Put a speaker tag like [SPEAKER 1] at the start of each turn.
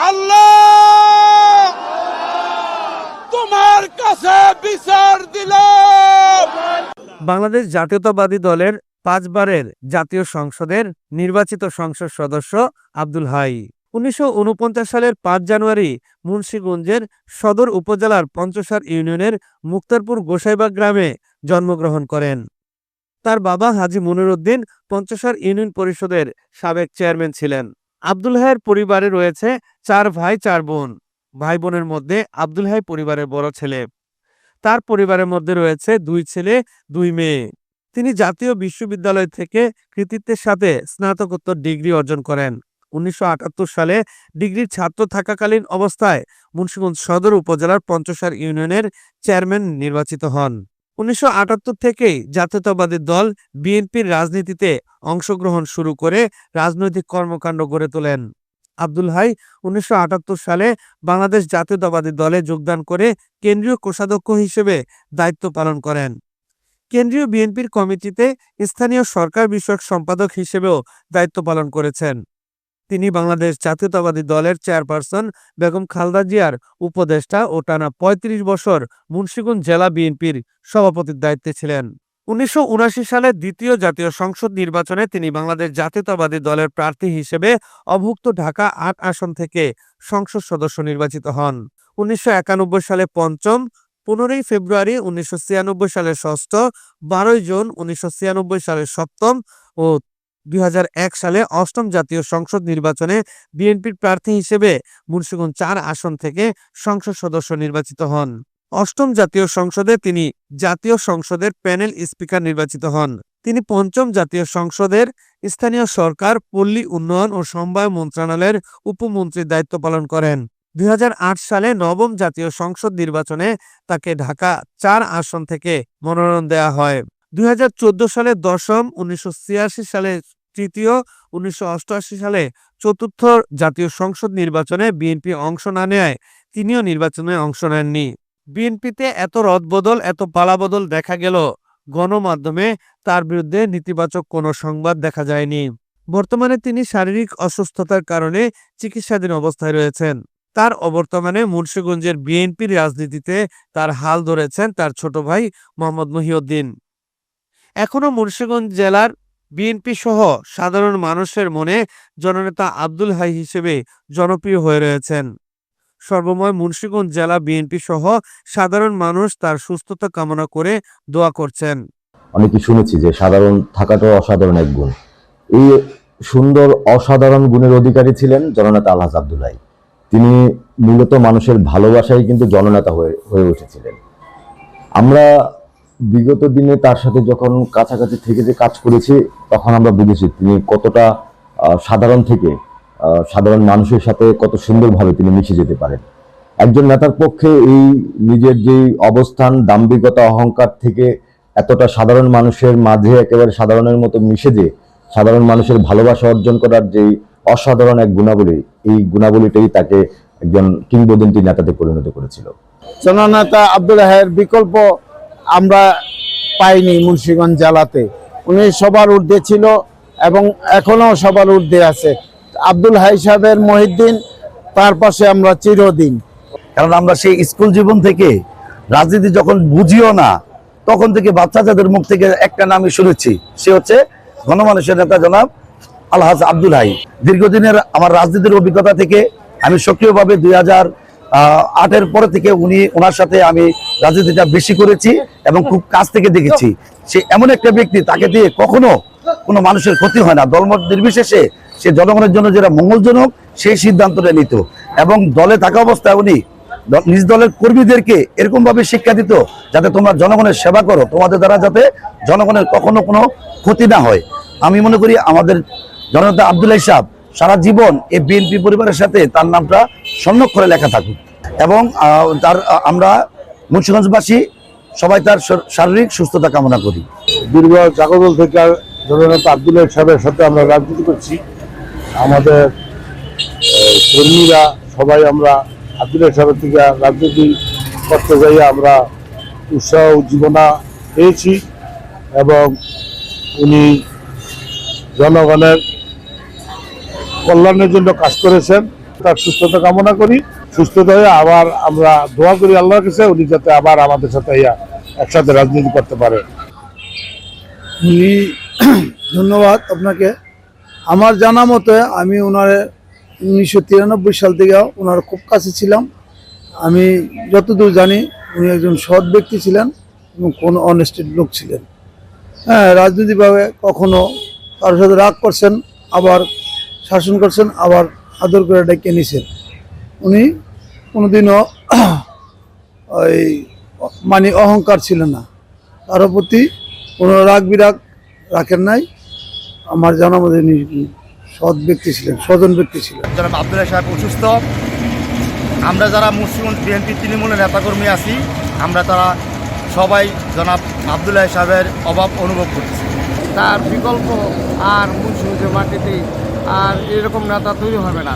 [SPEAKER 1] আল্লাহ! তোমার কাছে বিচার
[SPEAKER 2] বাংলাদেশ জাতীয়তাবাদী দলের পাঁচবারের জাতীয় সংসদের নির্বাচিত সংসদ সদস্য আব্দুল হাই। উনিশশো ঊনপঞ্চাশ সালের পাঁচ জানুয়ারি মুন্সীগঞ্জের সদর উপজেলার পঞ্চসার ইউনিয়নের মুক্তারপুর গোসাইবাগ গ্রামে জন্মগ্রহণ করেন। তার বাবা হাজি মনিরুদ্দিন পঞ্চসার ইউনিয়ন পরিষদের সাবেক চেয়ারম্যান ছিলেন। আব্দুল হায়ের পরিবারে রয়েছে চার ভাই, চার বোন। ভাই বোনের মধ্যে আব্দুল হাই পরিবারের বড় ছেলে। তার পরিবারের মধ্যে রয়েছে দুই ছেলে, দুই মেয়ে। তিনি জাতীয় বিশ্ববিদ্যালয় থেকে কৃতিত্বের সাথে স্নাতকোত্তর ডিগ্রি অর্জন করেন। উনিশশো আটাত্তর সালে ডিগ্রির ছাত্র থাকাকালীন অবস্থায় মুন্সিগঞ্জ সদর উপজেলার পঞ্চসার ইউনিয়নের চেয়ারম্যান নির্বাচিত হন। উনিশশো থেকেই জাতীয়তাবাদী দল বিএনপির রাজনীতিতে অংশগ্রহণ শুরু করে রাজনৈতিক কর্মকাণ্ড গড়ে তোলেন। আব্দুল হাই উনিশশো আটাত্তর সালে বাংলাদেশ জাতীয়তাবাদী দলে যোগদান করে কেন্দ্রীয় কোষাধ্যক্ষ হিসেবে দায়িত্ব পালন করেন। কেন্দ্রীয় বিএনপির কমিটিতে স্থানীয় সরকার বিষয়ক সম্পাদক হিসেবেও দায়িত্ব পালন করেছেন। তিনি বাংলাদেশ জাতীয়তাবাদী দলের চেয়ারপারসন বেগম খালদা জিয়ার উপদেষ্টা ও টানা ৩৫ বছর মুন্সিগঞ্জ জেলা বিএনপির সভাপতির দায়িত্বে ছিলেন। উনিশশো সালে দ্বিতীয় জাতীয় সংসদ নির্বাচনে তিনি বাংলাদেশ জাতীয়তাবাদী দলের প্রার্থী হিসেবে অভুক্ত ঢাকা আট আসন থেকে সংসদ সদস্য নির্বাচিত হন। উনিশশো একানব্বই সালে পঞ্চম, পনেরোই ফেব্রুয়ারি উনিশশো ছিয়ানব্বই সালে ষষ্ঠ, বারোই জুন উনিশশো ছিয়ানব্বই সালে সপ্তম ও দুই হাজার এক সালে অষ্টম জাতীয় সংসদ নির্বাচনে বিএনপির প্রার্থী হিসেবে মুন্সিগঞ্জ চার আসন থেকে সংসদ সদস্য নির্বাচিত হন। অষ্টম জাতীয় সংসদে তিনি জাতীয় সংসদের প্যানেল স্পিকার নির্বাচিত হন। তিনি পঞ্চম জাতীয় সংসদের স্থানীয় সরকার, পল্লী উন্নয়ন ও সমবায় মন্ত্রণালয়ের উপমন্ত্রীর দায়িত্ব পালন করেন। দুই হাজার আট সালে নবম জাতীয় সংসদ নির্বাচনে তাকে ঢাকা চার আসন থেকে মনোনয়ন দেয়া হয়। দুই হাজার চোদ্দ সালে দশম, উনিশশো ছিয়াশি সালে তৃতীয়, উনিশশো অষ্টআশি সালে চতুর্থ জাতীয় সংসদ নির্বাচনে বিএনপি অংশ না নেয় তিনিও নির্বাচনে অংশ নেননি। বিএনপিতে এত রদবদল, এত পালাবদল দেখা গেল, গণমাধ্যমে তার বিরুদ্ধে নেতিবাচক কোনো সংবাদ দেখা যায়নি। বর্তমানে তিনি শারীরিক অসুস্থতার কারণে চিকিৎসাধীন অবস্থায় রয়েছেন। তার অবর্তমানে মুন্সিগঞ্জের বিএনপির রাজনীতিতে তার হাল ধরেছেন তার ছোট ভাই মোহাম্মদ মহিউদ্দিন। এখনও মুন্সিগঞ্জ জেলার বিএনপি সহ সাধারণ মানুষের মনে জননেতা আব্দুল হাই হিসেবে জনপ্রিয় হয়ে রয়েছেন। সর্বময় মুন্সিগঞ্জ জেলা বিএনপি সহ সাধারণ মানুষ তার সুস্থতা কামনা করে দোয়া করছেন।
[SPEAKER 3] অনেকে শুনেছি যে সাধারণ থাকাটাও অসাধারণ এক গুণ। এই সুন্দর অসাধারণ গুণের অধিকারী ছিলেন জননেতা আলহাজ আব্দুল্লাহ তিনি মূলত মানুষের ভালোবাসায় কিন্তু জননেতা হয়ে হয়ে উঠেছিলেন। আমরা বিগত দিনে তার সাথে যখন কাছাকাছি থেকে যে কাজ করেছি, তখন আমরা বুঝেছি তিনি কতটা সাধারণ থেকে সাধারণ মানুষের সাথে কত সুন্দরভাবে তিনি মিশে যেতে পারেন। একজন নেতার পক্ষে এই নিজের যে অবস্থান, দাম্ভিকতা, অহংকার থেকে এতটা সাধারণ মানুষের মাঝে একেবারে সাধারণের মতো মিশে যে, সাধারণ মানুষের ভালোবাসা অর্জন করার যেই অসাধারণ এক গুণাবলী, এই গুণাবলীটাই তাকে একজন কিংবদন্তি নেতাতে পরিণত করেছিল।
[SPEAKER 4] জননেতা আব্দুল হায়ের বিকল্প আমরা পাইনি মুন্সিগঞ্জ জেলাতে। উনি সবার ঊর্ধ্বে ছিল এবং এখনও সবার ঊর্ধ্বে আছে। আব্দুল হাই সাহেবের মহিদ্দিন তার পাশে আমরা চিরদিন।
[SPEAKER 5] কারণ আমরা সেই স্কুল জীবন থেকে রাজনীতি যখন বুঝিও না, তখন থেকে বাচ্চাদের মুখ থেকে একটা নামই শুনেছি। সে হচ্ছে গণমানুষের নেতা জনাব আলহাজ আব্দুল হাই। দীর্ঘদিনের আমার রাজনীতির অভিজ্ঞতা থেকে আমি সক্রিয়ভাবে দুই হাজার আটের পরে থেকে উনি ওনার সাথে আমি রাজনীতিটা বেশি করেছি এবং খুব কাছ থেকে দেখেছি। সে এমন একটা ব্যক্তি, তাকে দিয়ে কখনো কোনো মানুষের ক্ষতি হয় না। দলমত নির্বিশেষে সে জনগণের জন্য যেটা মঙ্গলজনক, সেই সিদ্ধান্তটা নিত। এবং দলে থাকা অবস্থায় উনি নিজ দলের কর্মীদেরকে এরকম ভাবে শিক্ষা দিত, যাতে তোমরা জনগণের সেবা করো। তোমাদের দ্বারা যাতে জনগণের কখনো কোনো ক্ষতি না হয়। আমি মনে করি আমাদের জনতা আবদুল্লাহ সাহেব সারা জীবন এই বিএনপি পরিবারের সাথে তার নামটা স্বর্ণক্ষরে লেখা থাকুক। এবং তার আমরা মুন্সিগঞ্জবাসী সবাই তার শারীরিক সুস্থতা কামনা করি।
[SPEAKER 4] দীর্ঘ জাগদল থেকে জননেতা আব্দুল্লাহ সাহেবের সাথে আমরা রাজনীতি করছি। আমাদের কর্মীরা সবাই আমরা আব্দুল্লাহ সাহেবের থেকে রাজনীতি করতে যাই আমরা উৎসাহ উজ্জীবনা পেয়েছি এবং উনি জনগণের কল্যাণের জন্য কাজ করেছেন। তার সুস্থতা কামনা করি। সুস্থতা হয়ে আবার আমরা দোয়া করি আল্লাহর কাছে, উনি যাতে আবার আমাদের সাথে ইয়া একসাথে রাজনীতি করতে পারে।
[SPEAKER 6] উনি ধন্যবাদ আপনাকে। আমার জানা মতে আমি ওনার উনিশশো তিরানব্বই সাল থেকে ওনার খুব কাছে ছিলাম। আমি যতদূর জানি উনি একজন সৎ ব্যক্তি ছিলেন এবং কোন অনেস্টেড লোক ছিলেন। হ্যাঁ রাজনৈতিকভাবে কখনো কারোর সাথে রাগ করছেন, আবার শাসন করছেন, আবার আদর করে ডেকে নিছেন। উনি কোনোদিনও ওই মানে অহংকার ছিল না। কারও প্রতি কোনো রাগ বিরাগ রাখেন নাই। আমার জানা মধ্যে উনি সৎ ব্যক্তি ছিলেন স্বজন ব্যক্তি ছিলেন।
[SPEAKER 7] যারা আবদুল্লাহ সাহেব অসুস্থ। আমরা যারা মুসলিম বিএনপি তৃণমূলের নেতাকর্মী আছি আমরা তারা সবাই জনাব আবদুল্লাহ সাহেবের অভাব অনুভব করছি
[SPEAKER 1] তার বিকল্প আর মুন্সিগঞ্জের মাটিতে আর এরকম নেতা তৈরি হবে না।